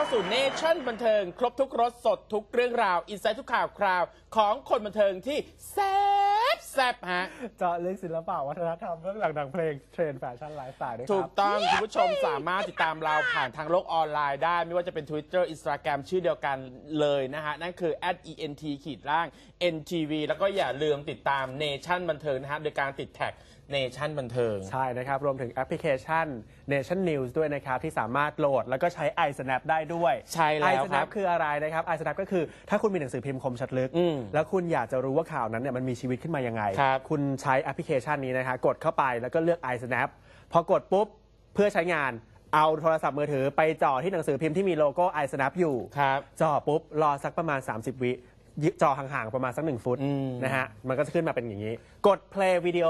เข้าสู่เนชั่นบันเทิง ครบทุกรสสดทุกเรื่องราว อินไซต์ทุกข่าวคราว ของคนบันเทิงที่แซ่บแซ่บฮะ เจาะลึกศิลปะวัฒนธรรมเบื้องหลังหนังเพลงเทรนด์แฟชั่นไลฟ์สไตล์ด้วยคถูรักบต้อง คุณผู้ชมสามารถติดตามเราผ่านทางโลกออนไลน์ได้ ไม่ว่าจะเป็น Twitter Instagram ชื่อเดียวกันเลยนะฮะ นั่นคือ @ent ขีดล่าง ntv แล้วก็อย่าลืมติดตามเนชั่นบันเทิงนะฮะ โดยการติดแท็ก เนชั่นบันเทิง ใช่นะครับ รวมถึงแอปพลิเคชัน Nation News ด้วยนะครับ ที่สามารถโหลดแล้วก็ใช้ iSnap ได้ด้วยใช่แล้วครับ iSnap คืออะไรนะครับ iSnap ก็คือถ้าคุณมีหนังสือพิมพ์คมชัดลึก อืมแล้วคุณอยากจะรู้ว่าข่าวนั้นเนี่ยมันมีชีวิตขึ้นมายังไง ครับณใช้แอปพลิเคชันนี้นะคะกดเข้าไปแล้วก็เลือก iSnap พอกดปุ๊บเพื่อใช้งานเอาโทรศัพท์มือถือไปจ่อที่หนังสือพิมพ์ที่มีโลโก้ iSnap อยู่ ครับ จ่อปุ๊บ รอสักประมาณ 30 วิยิจ่อห่างๆ ประมาณสักหนึ่งฟุตอืมนะฮะ มันก็จะขึ้นมาเป็นอย่างนี้ กด play วิดีโอ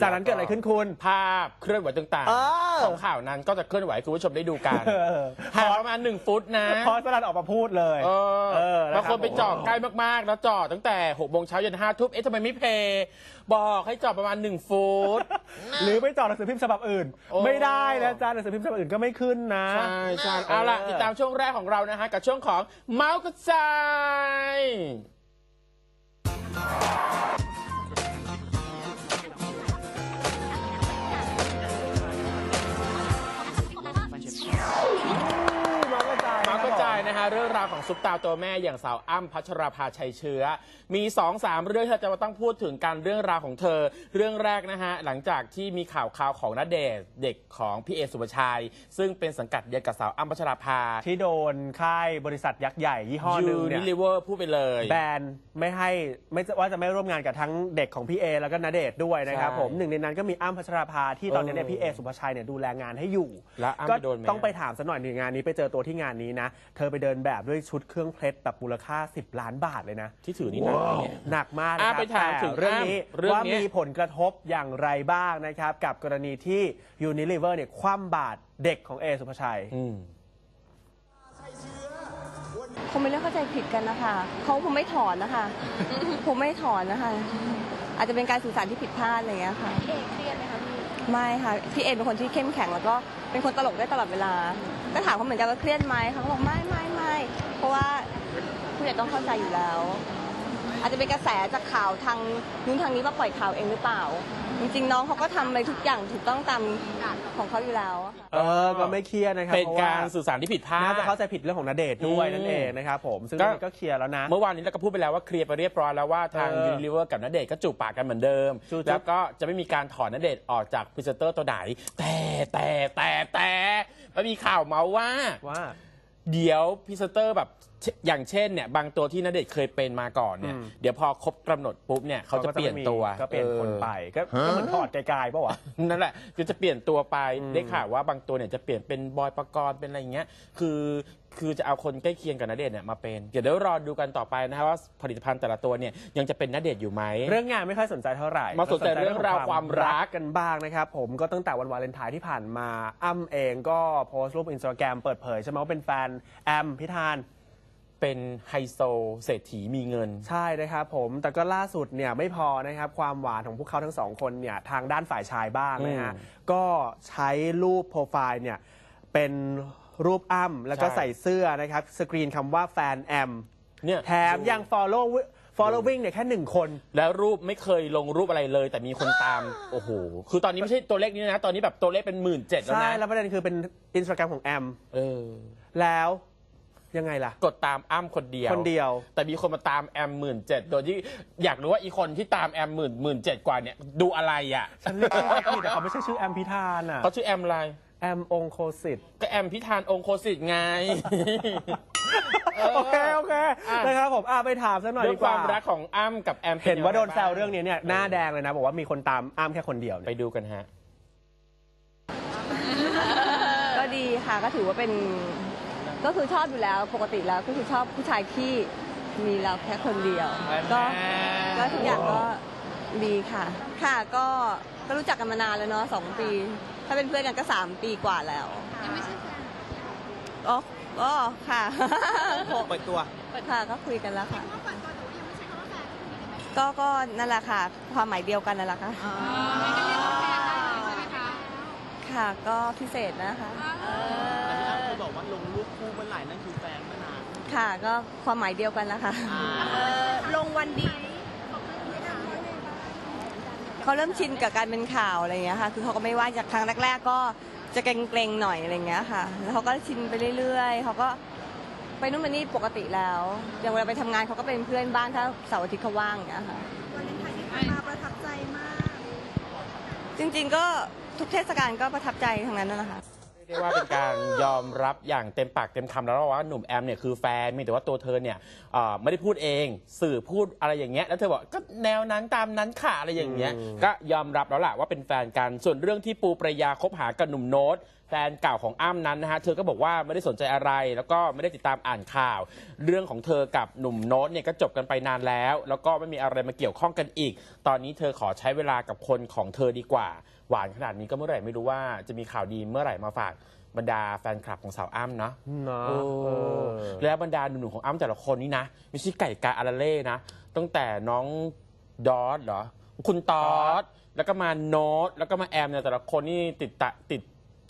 จากนั้นเกิดอะไรขึ้นคุณ ภาพเคลื่อนไหวต่างเออ ๆของข่าวนั้นก็จะเคลื่อนไหวให้คุณผู้ชมได้ดูกันเออห่างประมาณหนึ่งฟุตนะ พอสลัดออกมาพูดเลย เออเออนะครับบางคนไปจอดใกล้มากๆ แล้วจอดตั้งแต่6โมงเช้ายัน5ทุ่มเอ๊ะทำไมไม่เพย์บอกให้จอดประมาณ1ฟุต หรือไปจ่อหนังสือพิมพ์ฉบับอื่น โอ้ ไม่ได้นะจ๊ะหนังสือพิมพ์ฉบับอื่นก็ไม่ขึ้นนะ ใช่ใช่เอาล่ะ เออ ติดตามช่วงแรกของเรานะฮะ กับช่วงของเมาส์กระจาย รื่องราวของซุปตาตัวแม่อย่างสาวอ้ำพัชราภาชัยเชื้อ มี2อสามเรื่องที่เราจะมาต้องพูดถึงการเรื่องราวของเธอ เรื่องแรกนะฮะ หลังจากที่มีข่าวข่าวของณเดชน์เด็กของพี่เอสุภาชัย ซึ่งเป็นสังกัดเดียวกับสาวอ้ำพัชราภา ที่โดนค่ายบริษัทยักษ์ใหญ่ยี่ห้อหนึ่งยูเนี่นิยลิเวอร์พูดไปเลย แบนไม่ให้ไม่ว่าจะไม่ร่วมงานกับทั้งเด็กของพี่เอแล้วก็ณเดชน์ด้วยนะครับใช่ผมหนึ่งในนั้นก็มีอ้ำพัชราภาที่ตอนนี้เนี่ยเออพี่เอสุภาชัยเนี่ยดูแลงานให้อยู่แล้วอ้ำก็ไปโดนไหมต้องไปถามสักหน่อยหนึ่งงานนี้ไปเจอตัวที่งานนี้นะเธอไปเดินแบบด้วยชุดเครื่องเพชรแบบมูลค่า 10 ล้านบาทเลยนะ ที่ถือนี่หนักเนี่ย หนักมากนะอะครับไปถามถึงแต่เรื่องนี้อ้ำเรื่องว่าเนี้ยมีผลกระทบอย่างไรบ้างนะครับ กับกรณีที่ Unilever เนี่ยคว่ำบาตรเด็กของเอสุภาชัย อืม คงไม่ได้เข้าใจผิดกันนะคะ เขาคงไม่ถอนนะคะ คงไม่ถอนนะคะ อาจจะเป็นการสื่อสารที่ผิดพลาดอะไรอย่างเงี้ยค่ะ เอกเครียดไหมคะพี่ ไม่ค่ะ พี่เอเป็นคนที่เข้มแข็งแล้วก็เป็นคนตลกได้ตลอดเวลา ก็ถามเขาเหมือนกันว่าเครียดไหมเขาก็บอกไม่ไม่ไม่ เพราะว่าผู้ใหญ่ต้องเข้าใจอยู่แล้ว อาจจะเป็นกระแสจากข่าวทางนู้นทางนี้มาปล่อยข่าวเองหรือเปล่า จริงๆน้องเขาก็ทำอะไรทุกอย่างถูกต้องตามของเขาอยู่แล้วอะค่ะ เออก็ไม่เครียดนะครับเป็นพะว่การสื่อสารที่ผิดพลาด น่าจะเข้าใจผิดเรื่องของนเดชน์ด้วยอืมนั่นเองนะครับผมซึ่งก็ เรื่องนี้ก็เคลียร์แล้วนะ เมื่อวานนี้เราก็พูดไปแล้วว่าเคลียร์ไปเรียบร้อยแล้วว่าทางเออยูนิลิเวอร์กับนเดชน์ก็จูบปากกันเหมือนเดิม จูบๆ แล้วก็จะไม่มีการถอนนเดชน์ออกจากพรีเซนเตอร์ตัวไหนแต่แต่แต่แต่มันมีข่าวเมาส์ว่า ว่า เดี๋ยวพรีเซนเตอร์แบบเชอย่างเช่นเนี่ยบางตัวที่นเดชน์เคยเป็นมาก่อนเนี่ย อืม เดี๋ยวพอครบกำหนดปุ๊บเนี่ยเขาจะเปลี่ยนตัวก็เปลี่ยนคนไปก็ก็เหมือนถอดไกลๆป่าวะนั่นแหละคือจะเปลี่ยนตัวไปอืมได้ข่าวว่าบางตัวเนี่ยจะเปลี่ยนเป็นบอยประกรณ์เป็นอะไรอย่างเงี้ยคือ คือจะเอาคนใกล้เคียงกับนเดชน์เนี่ยมาเป็นเดี๋ยวเดี๋ยวรอดูกันต่อไปนะครับว่าผลิตภัณฑ์แต่ละตัวเนี่ยยังจะเป็นนเดชน์อยู่ไหม เรื่องงานไม่ค่อยสนใจเท่าไหร่มาสนใจเรื่องราวความรักกันบ้างนะครับ ผมก็ตั้งแต่วันวาเลนไทน์ที่ผ่านมาอ้ำเองก็โพสต์รูปอินสตาแกรมเปิดเผยใช่ไหมว่าเป็นแฟนแอมพิธานเป็นไฮโซเศรษฐีมีเงิน ใช่นะครับผมแต่ก็ล่าสุดเนี่ยไม่พอนะครับความหวานของพวกเขาทั้งสองคนเนี่ยทางด้านฝ่ายชายบ้างนะฮะอืมก็ใช้รูปโปรไฟล์เนี่ยเป็น รูปอ้ำแล้วก็ใช่ใส่เสื้อนะครับสกรีนคำว่าแฟนแอมเนี่ยแถมยัง follow following เนี่ยแค่หนึ่งคน แล้วรูปไม่เคยลงรูปอะไรเลย แต่มีคนตาม โอ้โห คือตอนนี้ไม่ใช่ตัวเลขนี้นะ ตอนนี้แบบตัวเลขเป็นหมื่นเจ็ดแล้วใช่ นะ แล้วประเด็นคือเป็นอินสตาแกรมของแอม เออ แล้วยังไงล่ะ กดตามอ้ำคนเดียว คนเดียว แต่มีคนมาตามแอมหมื่นเจ็ดโดยที่อยากรู้ว่าอีคนที่ตามแอมหมื่นหมื่นเจ็ดกว่าเนี่ย ดูอะไรอะฉันเรียกเขาผิดแต่เขาไม่ใช่ชื่อแอมพิธานอะเขาชื่อแอมอะไร แอมองโคสิต ก็แอมพิธานองคโคสิทธิ์ไงโอเค โอเค อะ นะครับผมอะไปถามซะหน่อยเรื่อดีงกคว่า วามรักของอ้ำกับแอมป็เห็นว่าโดนยังไงแซวบ้เรื่องนี้เนี่ยหน้าแดงเลยนะ บอกว่ามีคนตามอ้ำแค่คนเดียวไปเนี่ยดูกันฮะ ก็ดีค่ะก็ถือว่าเป็นก็คือชอบอยู่แล้วปกติแล้วก็คือชอบผู้ชายที่มีเราแค่คนเดียว ก็ก็ทุกอย่างก็ดีค่ะ ค่ะก็ก็รู้จักกันมานานแล้วเนาะสองปี ถ้าเป็นเพื่อนกันก็สามปีกว่าแล้วยังไม่ใช่แฟนอ๋ออ๋อค่ะเปิดตัวค่ะก็คุยกันแล้วค่ะว่าเปิดตัวแต่ว่ายังไม่ใช่คำว่าแฟนก็ก็นั่นแหละค่ะ ความหมายเดียวกันนั่นแหละค่ะงั้นก็เรียกว่าแฟนได้เลยใช่ไหมคะค่ะก็พิเศษนะคะเออวันไหลนั่นคือแฟนมานานค่ะ ก็ความหมายเดียวกันแล้วค่ะลงวันดี เขาเริ่มชินกับการเป็นข่าวอะไรอย่างเงี้ยค่ะ คือเขาก็ไม่ว่าจากครั้งแรก ๆ ก็จะเกรงๆหน่อยอะไรอย่างเงี้ยค่ะ แล้วเขาก็ชินไปเรื่อยๆ เขาก็ไปนู่นมานี่ปกติแล้ว อย่างเวลาไปทำงานเขาก็เป็นเพื่อนบ้านถ้าเสาร์อาทิตย์เขาว่างอย่างเงี้ยค่ะ วันเลนไทน์ที่ผ่านมาประทับใจมาก จริงๆก็ทุกเทศกาลก็ประทับใจทั้งนั้นนะคะ เรียกได้ว่าเป็นการยอมรับอย่างเต็มปากเต็มคำแล้วว่าหนุ่มแอมเนี่ยคือแฟนมีแต่ว่าตัวเธอเนี่ยเอ่อไม่ได้พูดเอง สื่อพูดอะไรอย่างเงี้ยแล้วเธอบอกก็แนวนั้นตามนั้นค่ะอะไรอย่างเงี้ยอืมก็ยอมรับแล้วล่ะว่าเป็นแฟนกันส่วนเรื่องที่ปูประยาคบหากับหนุ่มโน้ตแฟนเก่าของอ้ำนั้นนะฮะเธอก็บอกว่าไม่ได้สนใจอะไร แล้วก็ไม่ได้ติดตามอ่านข่าว เรื่องของเธอกับหนุ่มโน้ตเนี่ยก็จบกันไปนานแล้ว แล้วก็ไม่มีอะไรมาเกี่ยวข้องกันอีก ตอนนี้เธอขอใช้เวลากับคนของเธอดีกว่า หวานขนาดนี้ก็เมื่อไหร่ไม่รู้ว่าจะมีข่าวดีเมื่อไหร่มาฝากบรรดาแฟนคลับของสาวอ้ำเนาะเนาะโอ้เออแล้วบรรดาหนุ่มๆของอ้ำแต่ละคนนี่นะไม่ใช่ไก่กาอาราเล่นะตั้งแต่น้องดอสเหรอ คุณตอสแล้วก็มาโน้ตแล้วก็มาแอมเนี่ยแต่ละคนนี่ติดตะติด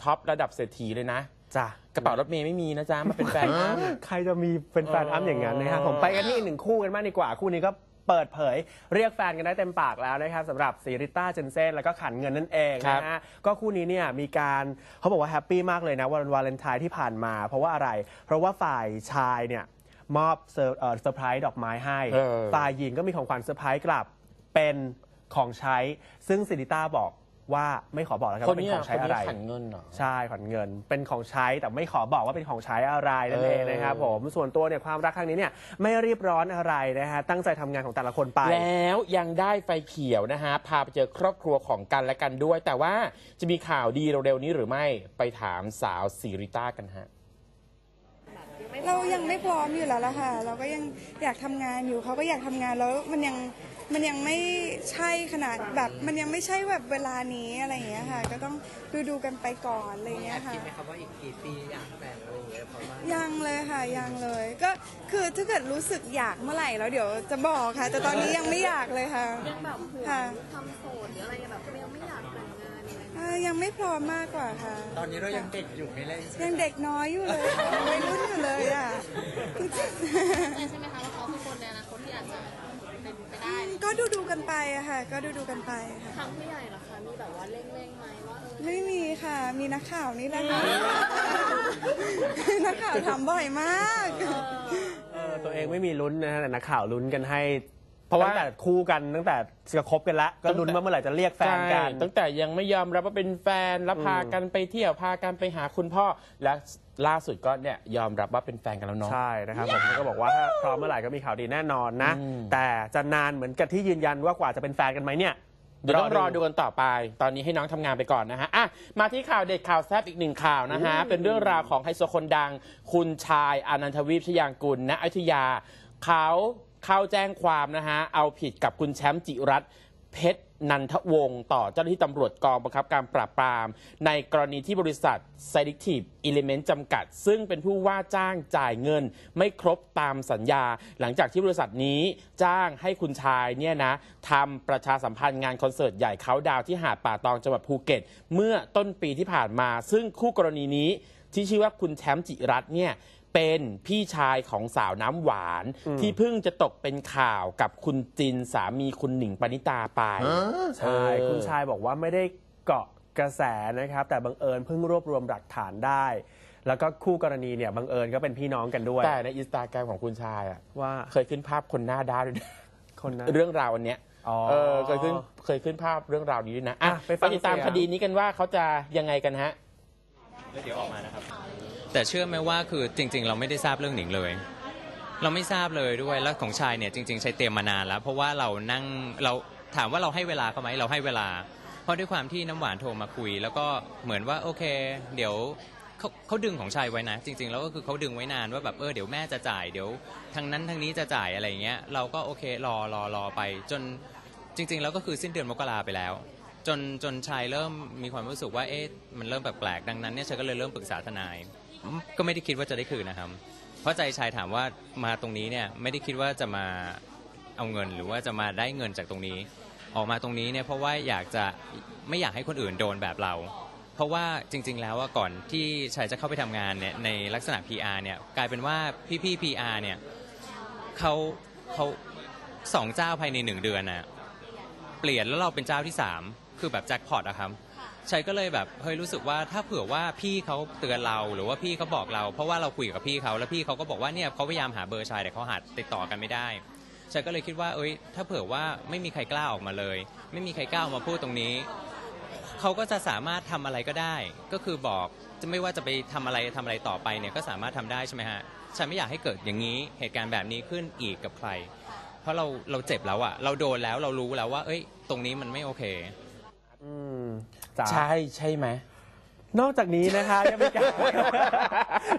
ท็อประดับเศรษฐีเลยนะ จ้ะกระเป๋ารถเมย์ไม่มีนะจ๊ะมาเป็นแฟนอ้ำ ใครจะมีเป็นแฟนอ้ำอย่างนั้นนะฮะผมไปกันที่อีกหนึ่งคู่กันมากดีกว่า คู่นี้ก็เปิดเผย เรียกแฟนกันได้เต็มปากแล้วนะครับสำหรับซีริต้าเจนเซนแล้วก็ขันเงินนั่นเองนะฮะก็คู่นี้เนี่ยมีการเขาบอกว่าแฮปปี้มากเลยนะวันวาเลนไทน์ที่ผ่านมา เพราะว่าอะไร เพราะว่าฝ่ายชายเนี่ยมอบเซอร์เอ่อเซอร์ไพรส์ดอกไม้ให้ เออ ฝ่ายหญิงก็มีของขวัญเซอร์ไพรส์กลับเป็นของใช้ ซึ่งซิริต้าบอก ว่าไม่ขอบอกแล้วกันคนว่าเป็นี้นของใช้อะไรคนนี้ขันเงินเหรอ ใช่ขวัญเงินเป็นของใช้แต่ไม่ขอบอกว่าเป็นของใช้อะไรนั่นเองนะครับผมส่วนตัวเนี่ยความรักครั้งนี้เนี่ยไม่รีบร้อนอะไรนะฮะตั้งใจทำงานของแต่ละคนไป แล้วยังได้ไฟเขียวนะฮะ พาไปเจอครอบครัวของกันและกันด้วย แต่ว่าจะมีข่าวดีเร็วๆนี้หรือไม่ไปถามสาวซีริต้ากันฮะ เรายังไม่พร้อมอยู่แล้วล่ะค่ะ เราก็ยังอยากทำงานอยู่เขาก็อยากทำงานแล้วมันยังมันยังไม่ใช่ขนาดแบบมันยังไม่ใช่แบบเวลานี้อะไรอย่างเงี้ยค่ะ ก็ต้องดูดูๆกันไปก่อนอะไรอย่างเงี้ยค่ะ คิดไหมครับว่าอีกกี่ปีอยากแต่งอะไรอย่างเงี้ยเพราะว่ายังเลยค่ะยังเลยก็คือถ้าเกิดรู้สึกอยากเมื่อไหร่แล้วเดี๋ยวจะบอกค่ะ แต่ตอนนี้ยังไม่อยากเลยค่ะยังแบบห่วงค่ะ ทำโสดหรืออะไรแบบยังไม่อยากแต่งงาน อะไรเอ่อยังไม่พร้อมมากกว่าค่ะ ตอนนี้เรายังเด็กอยู่ไม่เล่นใช่ไหมยังเด็กน้อยอยู่เลยค่ะยังวัยรุ่นอยู่เลยอะใช่ไหมคะว่าเขาคือคนในอนาคตที่อาจจะเป็นไปได้ก็ดูดูๆกันไปอะค่ะ ก็ดูดูๆกันไปค่ะ ทางผู้ใหญ่เหรอคะมีแบบว่าเร่งๆไหมว่าเออไม่มีค่ะ มีนักข่าวนี่แหละค่ะ นักข่าวถามบ่อยมาก เออตัวเองไม่มีลุ้นนะฮะแต่นักข่าวลุ้นกันให้ เพราะว่าตั้งแต่คู่กันตั้งแต่จะคบกันละก็ลุ้นว่าเมื่อไหร่จะเรียกแฟนกันใช่ตั้งแต่ยังไม่ยอมรับว่าเป็นแฟนแล้วพากันไปเที่ยวพากันไปหาคุณพ่อและล่าสุดก็เนี่ยยอมรับว่าเป็นแฟนกันแล้วเนาะใช่นะครับผมก็บอกว่าถ้าพร้อมเมื่อไหร่ก็มีข่าวดีแน่นอนนะอืมแต่จะนานเหมือนกับที่ยืนยันว่ากว่าจะเป็นแฟนกันไหมเนี่ยเดี๋ยวต้องรอดูกันต่อไป ตอนนี้ให้น้องทำงานไปก่อนนะฮะอะมาที่ข่าวเด็ดข่าวแซบอีกหนึ่งข่าวนะฮะ เป็นเรื่องราวของไฮโซคนดัง คุณชายอนันทวีปชยางกุลณอยุธยา เขา เข้าแจ้งความนะฮะ เอาผิดกับคุณแชมป์จิรัตเพชรนันทวงศ์ต่อเจ้าหน้าที่ตำรวจกองบังคับการปราบปราม ในกรณีที่บริษัท Selective Element จำกัด ซึ่งเป็นผู้ว่าจ้างจ่ายเงิน ไม่ครบตามสัญญา หลังจากที่บริษัทนี้จ้างให้คุณชายเนี่ยนะทำประชาสัมพันธ์งานคอนเสิร์ตใหญ่เขาดาวที่หาดป่าตองจังหวัดภูเก็ต เมื่อต้นปีที่ผ่านมา ซึ่งคู่กรณีนี้ที่ชื่อว่าคุณแชมป์จิรัตน์เนี่ย เป็นพี่ชายของสาวน้ำหวาน ที่เพิ่งจะตกเป็นข่าวกับคุณจินสามีคุณหนิงปณิตาไปใช่คุณชายบอกว่าไม่ได้เกาะกระแสนะครับ แต่บังเอิญเพิ่งรวบรวมหลักฐานได้ แล้วก็คู่กรณีเนี่ยบังเอิญก็เป็นพี่น้องกันด้วย แต่ในอินสตาแกรมของคุณชายอะว่าเคยขึ้นภาพคนหน้าด้านด้วยนะคนนั้นเรื่องราวอันเนี้ยอ๋อเออเคยขึ้นเคยขึ้นภาพเรื่องราวนี้ด้วยนะอะอะไปไปฟังติดตามเสียงคดีนี้กันว่าเขาจะยังไงกันฮะแแต่เชื่อไหมว่าคือจริง ๆ เราไม่ได้ทราบเรื่องหนิงเลย เราไม่ทราบเลยด้วยแล้วของชายเนี่ยจริง ๆ ใช้เตรียมมานานแล้ว เพราะว่าเรานั่งเราถามว่าเราให้เวลาเขาไหมเราให้เวลา เพราะด้วยความที่น้ำหวานโทรมาคุย แล้วก็เหมือนว่าโอเค เดี๋ยวเขาเขาดึงของชายไว้นะ จริง ๆ แล้วก็คือเขาดึงไว้นานว่าแบบเออเดี๋ยวแม่จะจ่ายเดี๋ยวทางนั้นทางนี้จะจ่ายอะไรอย่างเงี้ยเราก็โอเครอรอรอไป จนจริง ๆ แล้วก็คือสิ้นเดือนมกราไปแล้ว จนจนชายเริ่มมีความรู้สึกว่าเอ๊ะมันเริ่มแปลกๆดังนั้นเนี่ยชายก็เลยเริ่มปรึกษาทนาย ก็ไม่ได้คิดว่าจะได้คืนนะครับ เพราะใจชายถามว่ามาตรงนี้เนี่ยไม่ได้คิดว่าจะมาเอาเงินหรือว่าจะมาได้เงินจากตรงนี้ ออกมาตรงนี้เนี่ยเพราะว่าอยากจะไม่อยากให้คนอื่นโดนแบบเรา เพราะว่าจริง ๆ แล้วว่าก่อนที่ชายจะเข้าไปทำงานเนี่ยในลักษณะ PR เนี่ยกลายเป็นว่าพี่ๆ PR เนี่ยเขาเขาสองเจ้าภายในหนึ่งเดือนน่ะ เปลี่ยนแล้วเราเป็นเจ้าที่สามคือแบบแจ็คพอตอะครับชัยก็เลยแบบเฮ้ยรู้สึกว่าถ้าเผื่อว่าพี่เขาเตือนเราหรือว่าพี่เขาบอกเรา เพราะว่าเราคุยกับพี่เขาแล้วพี่เขาก็บอกว่าเนี่ยเขาพยายามหาเบอร์ชายแต่เขาหาติดต่อกันไม่ได้ชัยก็เลยคิดว่าเอ้ย ถ้าเผื่อว่าไม่มีใครกล้าออกมาเลย ไม่มีใครกล้าออกมาพูดตรงนี้เขาก็จะสามารถทำอะไรก็ได้ ก็คือบอกจะไม่ว่าจะไปทำอะไรทำอะไรต่อไปเนี่ยก็สามารถทำได้ใช่ไหมฮะฉันไม่อยากให้เกิดอย่างนี้เหตุการณ์แบบนี้ขึ้นอีกกับใคร เพราะเราเราเจ็บแล้วอะเราโดนแล้วเรารู้แล้วว่า เอ้ย ตรงนี้มันไม่โอเค อืมจ๋า ใช่ใช่ไหม นอกจากนี้นะคะยังมีการ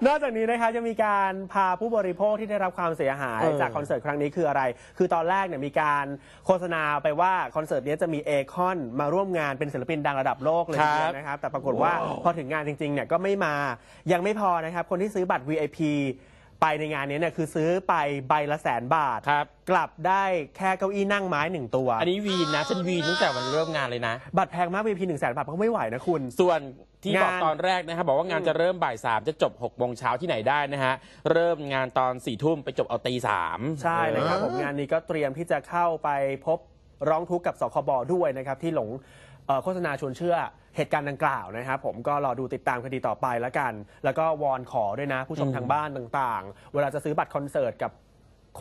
นอกจากนี้นะคะจะมีการพาผู้บริโภคที่ได้รับความเสียหายเออจากคอนเสิร์ตครั้งนี้คืออะไร คือตอนแรกเนี่ยมีการโฆษณาไปว่าคอนเสิร์ตนี้จะมีเอคอนมาร่วมงานเป็นศิลปินดังระดับโลกเลยทีเดียวนะครับ แต่ปรากฏว่าพอถึงงานจริงๆเนี่ยก็ไม่มา ยังไม่พอนะครับ คนที่ซื้อบัตร VIP ไปในงานนี้เนี่ยคือซื้อไปใบละแสนบาท ครับ กลับได้แค่เก้าอี้นั่งไม้หนึ่งตัว อันนี้วีนนะฉันวีนตั้งแต่วันเริ่มงานเลยนะ บัตรแพงมาก VIP หนึ่งแสนบาทก็ไม่ไหวนะคุณ ส่วนที่บอกงานตอนแรกนะครับบอกว่างานจะเริ่มบ่ายสามจะจบ6กโมงเช้าที่ไหนได้นะฮะ เริ่มงานตอน4ี่ทุ่มไปจบเอาตีสามใช่นะครับผมงานนี้ก็เตรียมที่จะเข้าไปพบร้องทุกข์กับสคบด้วยนะครับที่หลงเอ่อ โฆษณาชวนเชื่อเหตุการณ์ดังกล่าวนะครับผมก็รอดูติดตามคดีต่อไปแล้วกัน แล้วก็วอนขอด้วยนะ ผู้ชมอืมทางบ้านต่างๆ เวลาจะซื้อบัตรคอนเสิร์ตกับ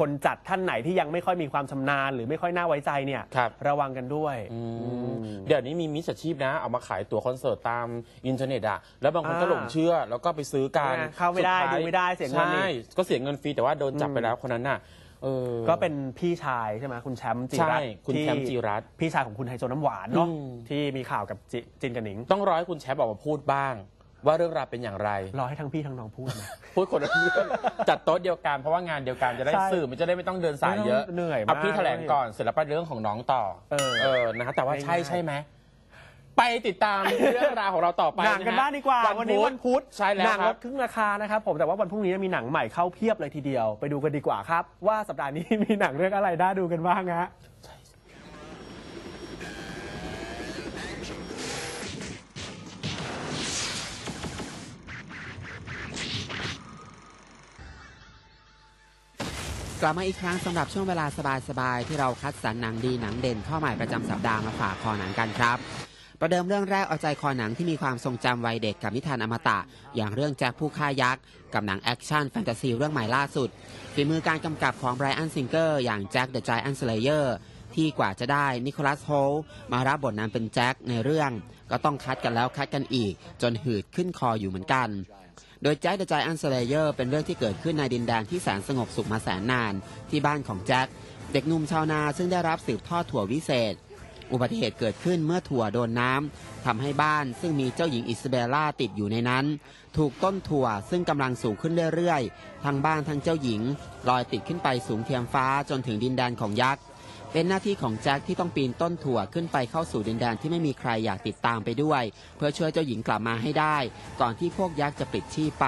คนจัดท่านไหนที่ยังไม่ค่อยมีความชำนาญ หรือไม่ค่อยน่าไว้ใจเนี่ยครับระวังกันด้วยอืมอืมเดี๋ยวนี้มีมิจฉาชีพนะ เอามาขายตั๋วคอนเสิร์ตตามอินเทอร์เน็ตอะแล้วบางคนก็อ่าหลงเชื่อแล้วก็ไปซื้อกันอ่าเข้าไม่ได้สุท้ยดูไม่ได้เสียเงินอีกใช่ก็เสียเงินฟรีแต่ว่าโดนจับอืมไปแล้วคนนั้นน่ะ เออ ก็เป็นพี่ชายใช่ไหมคุณแชมป์จีใช่รัตน์คุณที่แชมป์จีรัตน์พี่ชายของคุณไฮโซน้ำหวานเนาะอืม ที่มีข่าวกับจิจินกับหนิงต้องรอให้คุณแชมป์ออกมาพูดบ้าง ว่าเรื่องราวเป็นอย่างไร รอให้ทั้งพี่ทั้งน้องพูดนะ พูดคนละเรื่องจัดโต๊ะเดียวกันเพราะว่างานเดียวกันจะได้ใช่สื่อมันจะได้ไม่ต้องเดินสายเยอะไม่ต้องเหนื่อยมากเอาพี่แถลงก่อนเสร็จแล้วไปเรื่องของน้องต่อเออเออนะฮะแต่ว่าใช่ง่ายๆ ใช่ไหม ไปติดตามเรื่องราวของเราต่อไปหนังกันะฮะบ้างดีกว่าวันนี้วันพุธใช่แล้วหนังคลรับ ดครึ่งราคานะครับผมแต่ว่าวันพรุ่งนี้มีหนังใหม่เข้าเพียบเลยทีเดียว ไปดูกันดีกว่าครับ ว่าสัปดาห์นี้ มีหนังเรื่องอะไรน่าดูกันบ้างฮะกลับมาอีกครั้งสำหรับช่วงเวลาสบายๆ ที่เราคัดสรรหนังดีหนังเด่นเข้าใหม่ประจำสัปดาห์มาฝากคอหนังกันครับ ประเดิมเรื่องแรกเอาใจคอหนังที่มีความทรงจำวัยเด็กกับนิทานอมตะ อย่างเรื่องแจ็คผู้ฆ่ายักษ์กับหนังแอคชั่นแฟนตาซีเรื่องใหม่ล่าสุดฝีมือการกำกับของไบรอันซิงเกอร์อย่างแจ็คเดอะ i จ n อนสเลเยอร์ที่กว่าจะได้นิโคลัสโฮลมารับบทนั้นเป็นแจ็คในเรื่อง ก็ต้องคัดกันแล้วคัดกันอีก จนหืดขึ้นคออยู่เหมือนกัน โดยแจ็คเดอะ i จ n อนสเลเยอร์เป็นเรื่องที่เกิดขึ้นในดินแดนที่แสนสงบสุขมาแสนนาน ที่บ้านของแจ็คเด็กหนุ่มชาวนาซึ่งได้รับสืบทอดถั่ววิเศษ อุบัติเหตุเกิดขึ้นเมื่อถั่วโดนน้ำทำให้บ้านซึ่งมีเจ้าหญิงอิสเบลล่าติดอยู่ในนั้น ถูกต้นถั่วซึ่งกำลังสูงขึ้นเรื่อยๆ ทั้งบ้านทั้งเจ้าหญิงลอยติดขึ้นไปสูงเทียมฟ้าจนถึงดินแดนของยักษ์เป็นหน้าที่ของแจ็คที่ต้องปีนต้นถั่วขึ้นไปเข้าสู่ดินแดนที่ไม่มีใครอยากติดตามไปด้วย เพื่อช่วยเจ้าหญิงกลับมาให้ได้ ก่อนที่พวกยักษ์จะปิดชีพไป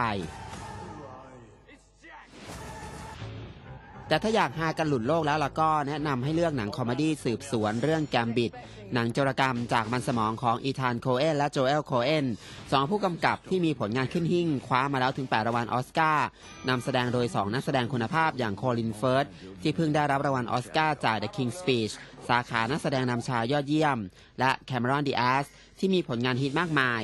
แต่ถ้าอยากหากันหลุดโลกแล้วล่ะก็แนะนำให้เลือกหนังคอมเมดี้สืบสวนเรื่องแกมบิดหนังโจรกรรมจากมันสมองของอีธานโคเอนและโจเอลโคเอนสองผู้กำกับที่มีผลงานขึ้นหิ่งคว้ามาแล้วถึง 8 รางวัลออสการ์นำแสดงโดย 2 นักแสดงคุณภาพอย่างโคลินเฟิร์สที่เพิ่งได้รับรางวัลออสการ์จาก The King's Speech สาขานักแสดงนำชายยอดเยี่ยม และแคมรอนดีแอสที่มีผลงานฮิตมากมาย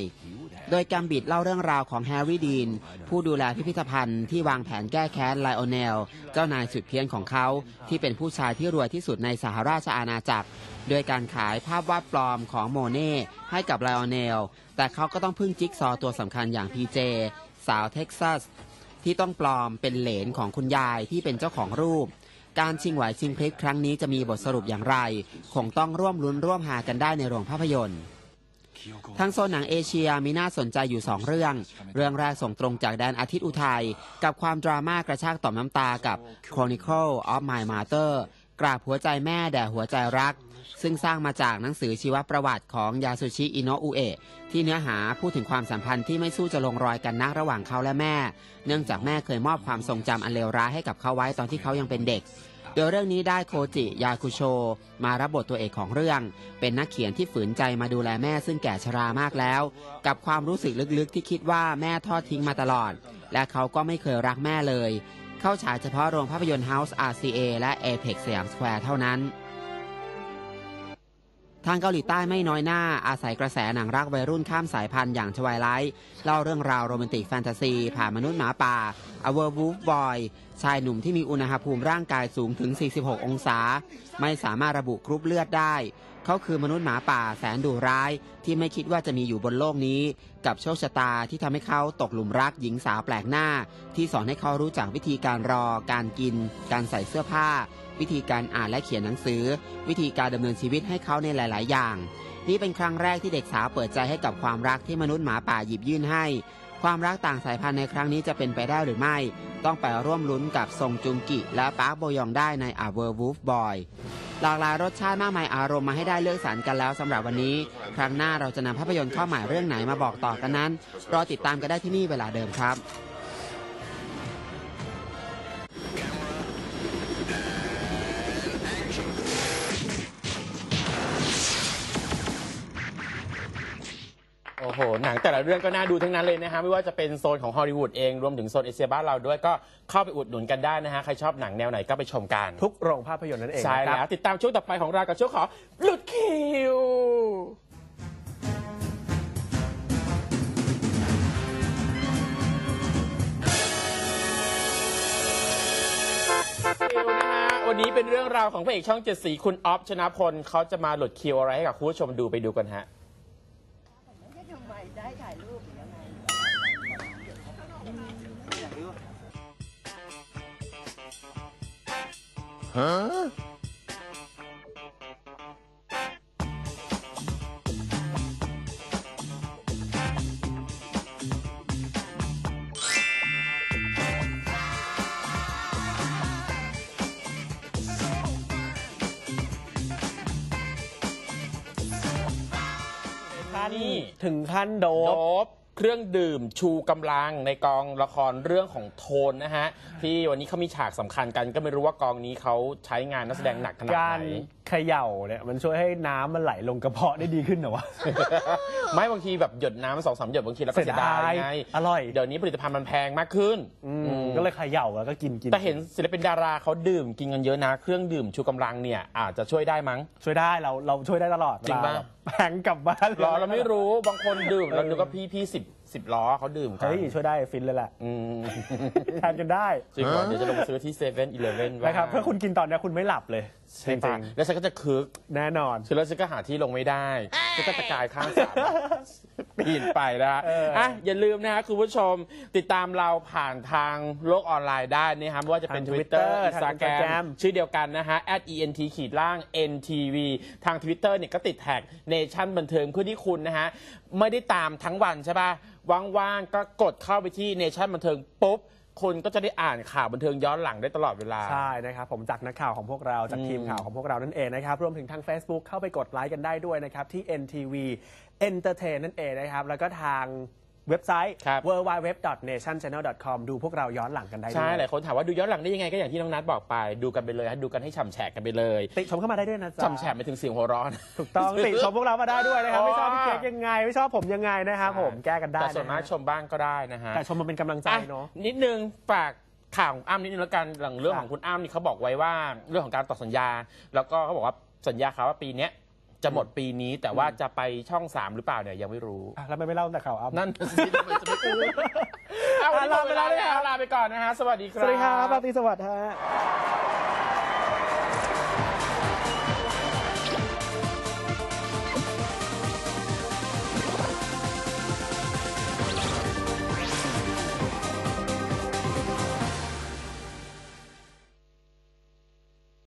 โดยแกมบิดเล่าเรื่องราวของแฮร์รี่ดีน ผู้ดูแลพิพิธภัณฑ์ที่วางแผนแก้แค้นไลโอเนล เจ้านายสุดเพี้ยนของเขา ที่เป็นผู้ชายที่รวยที่สุดในสหราชอาณาจักรด้วยการขายาพวาดปลอมของโมเน่ให้กับไลโอนเนล แต่เขาก็ต้องพึ่งจิ๊กซอตัวสำคัญอย่างพีเจสาวเท็กซัส ที่ต้องปลอมเป็นเหลนของคุณยายที่เป็นเจ้าของรูป การชิงไหวชิงพลิบครั้งนี้จะมีบทสรุปอย่างไร คงต้องร่วมลุ้นร่วมหากันได้ในโรงภาพยนตร์ทั้งโซนหนังเอเชียมีน่าสนใจอยู่ 2 เรื่อง เรื่องแรกส่งตรงจากแดนอาทิตย์อุทัย กับความดราม่ากระชากต่อมน้ำตากับ Chronicle of My Mother กราบหัวใจแม่แด่หัวใจรัก ซึ่งสร้างมาจากหนังสือชีวประวัติของยาสุชิอิโนะอุเอะที่เนื้อหาพูดถึงความสัมพันธ์ที่ไม่สู้จะลงรอยกันนักระหว่างเขาและแม่ เนื่องจากแม่เคยมอบความทรงจำอันเลวร้ายให้กับเขาไว้ตอนที่เขายังเป็นเด็ก โดยเรื่องนี้ได้โคจิยาคุโช มารับบทตัวเอกของเรื่อง เป็นนักเขียนที่ฝืนใจมาดูแลแม่ซึ่งแก่ชรามากแล้ว กับความรู้สึกลึกๆที่คิดว่าแม่ทอดทิ้งมาตลอด และเขาก็ไม่เคยรักแม่เลย เข้าฉายเฉพาะโรงภาพยนตร์ House RCA และ Apex สยามสแควร์เท่านั้น ทางเกาหลีใต้ไม่น้อยหน้าอาศัยกระแสหนังรักวัยรุ่นข้ามสายพันธุ์อย่างชวายไลท์เล่าเรื่องราวโรแมนติกแฟนตาซี ผ่านมนุษย์หมาป่า A Werewolf Boy ชายหนุ่มที่มีอุณหภูมิร่างกายสูงถึง 46 องศา ไม่สามารถระบุกรุ๊ปเลือดได้ เขาคือมนุษย์หมาป่าแสนดุร้ายที่ไม่คิดว่าจะมีอยู่บนโลกนี้ กับโชคชะตาที่ทำให้เขาตกหลุมรักหญิงสาวแปลกหน้า ที่สอนให้เขารู้จักวิธีการรอ การกิน การใส่เสื้อผ้า วิธีการอ่านและเขียนหนังสือ วิธีการดำเนินชีวิตให้เขาในหลาย ๆ อย่าง นี่เป็นครั้งแรกที่เด็กสาวเปิดใจให้กับความรักที่มนุษย์หมาป่าหยิบยื่นให้ ความรักต่างสายพันธุ์ในครั้งนี้จะเป็นไปได้หรือไม่ ต้องไปร่วมลุ้นกับซงจุงกิ และปาร์คโบยองได้ใน A Werewolf Boy หลากหลายรสชาติมากมายอารมณ์มาให้ได้เลือกสรรกันแล้วสำหรับวันนี้ ครั้งหน้าเราจะนำภาพยนตร์ข้อหมายเรื่องไหนมาบอกต่อกันนั้น รอติดตามกันได้ที่นี่เวลาเดิมครับ โอ้โห หนังแต่ละเรื่องก็น่าดูทั้งนั้นเลยนะฮะ ไม่ว่าจะเป็นโซนของฮอลลีวูดเอง รวมถึงโซนเอเชียบ้านเราด้วยก็เข้าไปอุดหนุนกันได้นะฮะ ใครชอบหนังแนวไหนก็ไปชมกัน ทุกโรงภาพยนตร์นั่นเองใช่นะคแล้รัวบติดตามช่วงต่อไปของเรากับช่วงของหลุดคิว คิวนะฮะวันนี้เป็นเรื่องราวของพระเอกช่องเจ็ดสีคุณออฟชนะพลเขาจะมาหลุดคิวอะไรให้กับคุณผู้ชมดูไปดูกันฮะ นี่ถึงขั้นโดโดบ บ เครื่องดื่มชูกำลังในกองละครเรื่องของโทนนะฮะ ที่วันนี้เขามีฉากสำคัญกันก็ไม่รู้ว่ากองนี้เขาใช้งานนักแสดงหนักขนาดไหน เขย่าเนี่ยมันช่วยให้น้ำมันไหลลงกระเพาะได้ดีขึ้นเหรอวะ ไม่บางทีแบบหยดน้ำสองสามหยดบางทีแล้วก็เสียดายไงอร่อย เดี๋ยวนี้ผลิตภัณฑ์มันแพงมากขึ้นอืมอืมก็เลยเขย่าแล้วก็กินกินแต่เห็นศิลปินดาราเขาดื่มกินกันเยอะนะเครื่องดื่มชูกำลังเนี่ยอาจจะช่วยได้มั้ง ช่วยได้เราเราช่วยได้ตลอดจริงปะ เวลาแบบแพงกลับบ้านรอเราไม่รู้บางคนดื่มแล้วนึกว่าพี่พี่สิบสิบล้อเขาดื่มกันเฮ้ยช่วยได้ฟินเลยแหละอืมทานกันได้จริงเหรอเดี๋ยวจะลงไปซื้อที่เซเว่นอีเลฟเว่น นะครับถ้าคุณกินตอนเนี้ยคุณไม่หลับเลย ใช่ปะแล้วฉันก็จะคึกแน่นอนฉันแล้วฉันก็หาที่ลงไม่ได้ฉันก็ตะกายข้างสระปีนไปนะฮะเอออ่อะอย่าลืมนะฮะคุณผู้ชมติดตามเราผ่านทางโลกออนไลน์ได้นะครับไม่ว่าจะเป็น ทาง Twitter Twitter ทาง Instagram Instagram ชื่อเดียวกันนะฮะ @ent ขีดล่าง ntv ทาง Twitter เนี่ยก็ติดแท็กเนชั่นบันเทิงเพื่อที่คุณนะฮะ ไม่ได้ตามทั้งวันใช่ป่ะ ว่างๆ ก็กดเข้าไปที่เนชั่นบันเทิงปุ๊บ คุณก็จะได้อ่านข่าวบันเทิงย้อนหลังได้ตลอดเวลา ใช่นะครับผมจากนักข่าวของพวกเราจากทีมข่าวของพวกเรานั่นเองนะครับรวมถึงทาง Facebook เข้าไปกดไลค์กันได้ด้วยนะครับที่ NTV Entertain นั่นเองนะครับแล้วก็ทาง เว็บไซต์ ครับ www.nationchannel.com ดูพวกเราย้อนหลังกันได้ด้ใช่วยหลายคนถามว่าดูย้อนหลังได้ยังไงก็อย่างที่น้องนัทบอกไป ดูกันไปเลยฮะดูกันให้ฉ่ำแฉกกันไปเลยติชมเข้ามาได้ด้วยนะจ๊ะ ฉ่ำแฉกไปถึงเสียงหัวเร้อน ถูกต้องติชมพวกเรามาได้ด้วยนะครับ ไม่ชอบพี่อ๋อเค้กยังไง ไม่ชอบผมยังไงนะครับผมแก้กันได้แต่ส่วนมากะฮะชมบ้างก็ได้นะฮะแต่ชมมันเป็นกำลังใจอะเนาะ นิดนึงฝากข่าวของอ้ำนิดนึงแล้วกันหลังเรื่องครับของคุณอ้ำนี่เขาบอกไว้ว่าเรื่องของการต่อสัญญา แล้วก็เขาบอกว่าสัญญาเขาว่าปีเนี้ย จะหมดปีนี้แต่ว่าจะไปช่องสามหรือเปล่าเนี่ยยังไม่รู้ อะแล้วทำไมไม่เล่าแต่ข่าวอัพ นั่นน่ะสิทำไมจะไม่พูดเอาวันนี้หมดเวลาแล้วลาไปก่อนนะฮะสวัสดีคสรับวัสดีครับราตรีสวัสดิ์ฮะ